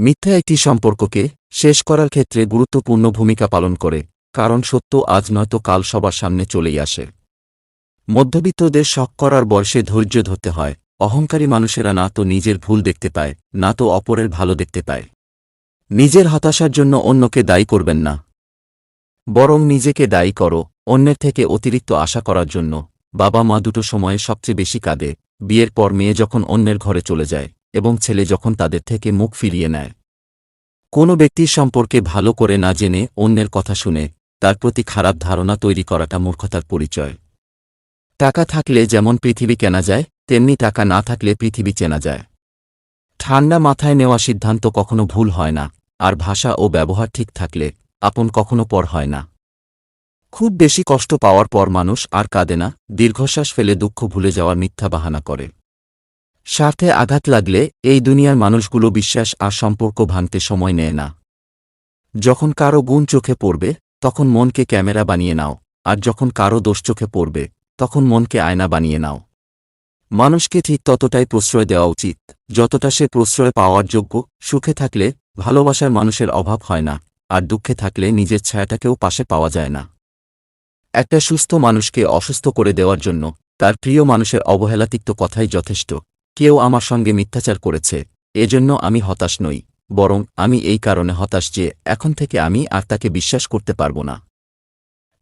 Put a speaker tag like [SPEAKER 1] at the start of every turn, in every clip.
[SPEAKER 1] মিথ্যা একটি সম্পর্ককে শেষ করার ক্ষেত্রে গুরুত্বপূর্ণ ভূমিকা পালন করে, কারণ সত্য আজ নয়তো কাল সবার সামনে চলেই আসে। মধ্যবিত্তদের শখ করার বয়সে ধৈর্য ধরতে হয়, অহংকারী মানুষেরা না তো নিজের ভুল দেখতে পায়, না তো অপরের ভালো দেখতে পায়। নিজের হতাশার জন্য অন্যকে দায়ী করবেন না। বরং নিজেকে দায়ী করো, অন্যের থেকে অতিরিক্ত আশা করার জন্য। বাবা মা দুটো সময়ে সবচেয়ে বেশি কাঁদে, বিয়ের পর মেয়ে যখন অন্যের ঘরে চলে যায়। এবং ছেলে যখন তাদের থেকে মুখ ফিরিয়ে নেয়। কোনো ব্যক্তির সম্পর্কে ভালো করে না জেনে অন্যের কথা শুনে, তার প্রতি খারাপ ধারণা তৈরি করাটা মূর্খতার পরিচয়। টাকা থাকলে যেমন পৃথিবী কেনা যায়, তেমনি টাকা না থাকলে পৃথিবী চেনা যায়। ঠান্ডা মাথায় নেওয়া সিদ্ধান্ত কখনো ভুল হয় না, আর ভাষা ও ব্যবহার ঠিক থাকলে আপন কখনো পর হয় না। খুব বেশি কষ্ট পাওয়ার পর মানুষ আর কাঁদে না, দীর্ঘশ্বাস ফেলে দুঃখ ভুলে যাওয়ার মিথ্যা বাহানা করে। স্বার্থে আঘাত লাগলে এই দুনিয়ার মানুষগুলো বিশ্বাস আর সম্পর্ক ভাঙতে সময় নেয় না। যখন কারও গুণ চোখে পড়বে, তখন মনকে ক্যামেরা বানিয়ে নাও, আর যখন কারও দোষ চোখে পড়বে, তখন মনকে আয়না বানিয়ে নাও। মানুষকে ঠিক ততটাই প্রশ্রয় দেওয়া উচিত, যতটা সে প্রশ্রয় পাওয়ার যোগ্য, সুখে থাকলে ভালোবাসার মানুষের অভাব হয় না, আর দুঃখে থাকলে নিজের ছায়াটাকেও পাশে পাওয়া যায় না। একটা সুস্থ মানুষকে অসুস্থ করে দেওয়ার জন্য তার প্রিয় মানুষের অবহেলাতিক্ত কথাই যথেষ্ট। কেউ আমার সঙ্গে মিথ্যাচার করেছে, এজন্য আমি হতাশ নই, বরং আমি এই কারণে হতাশ যে এখন থেকে আমি আর তাকে বিশ্বাস করতে পারব না।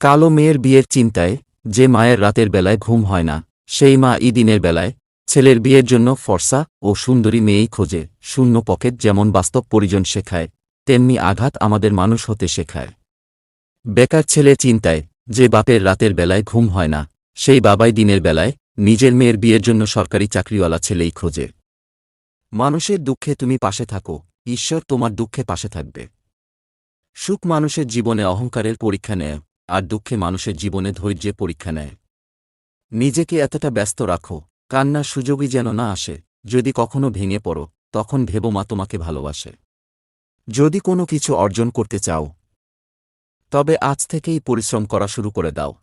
[SPEAKER 1] কালো মেয়ের বিয়ের চিন্তায়, যে মায়ের রাতের বেলায় ঘুম হয় না, সেই মা ই দিনের বেলায়, ছেলের বিয়ের জন্য ফর্সা ও সুন্দরী মেয়েই খোঁজে, শূন্য পকেট যেমন বাস্তব পরিজন শেখায়, তেমনি আঘাত আমাদের মানুষ হতে শেখায়। বেকার ছেলে চিন্তায়, যে বাপের রাতের বেলায় ঘুম হয় না, সেই বাবাই দিনের বেলায় নিজের মেয়ের বিয়ের জন্য সরকারি চাকরিওয়ালা ছেলেই খোঁজে। মানুষের দুঃখে তুমি পাশে থাকো, ঈশ্বর তোমার দুঃখে পাশে থাকবে। সুখ মানুষের জীবনে অহংকারের পরীক্ষা নেয়, আর দুঃখে মানুষের জীবনে ধৈর্যে পরীক্ষা নেয়। নিজেকে এতটা ব্যস্ত রাখো, কান্নার সুযোগই যেন না আসে, যদি কখনো ভেঙে পড়ো, তখন ভেবো মা তোমাকে ভালোবাসে। যদি কোনো কিছু অর্জন করতে চাও, তবে আজ থেকেই পরিশ্রম করা শুরু করে দাও।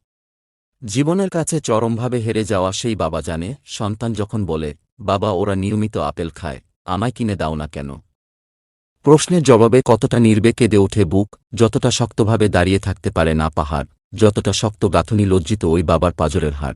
[SPEAKER 1] জীবনের কাছে চরমভাবে হেরে যাওয়া সেই বাবা জানে, সন্তান যখন বলে, বাবা, ওরা নিয়মিত আপেল খায়, আমায় কিনে দাও না কেন? প্রশ্নের জবাবে কতটা নির্বে কেঁদে ওঠে বুক, যতটা শক্তভাবে দাঁড়িয়ে থাকতে পারে না পাহাড়, যতটা শক্ত গাঁথনি লজ্জিত ওই বাবার পাজরের হাড়।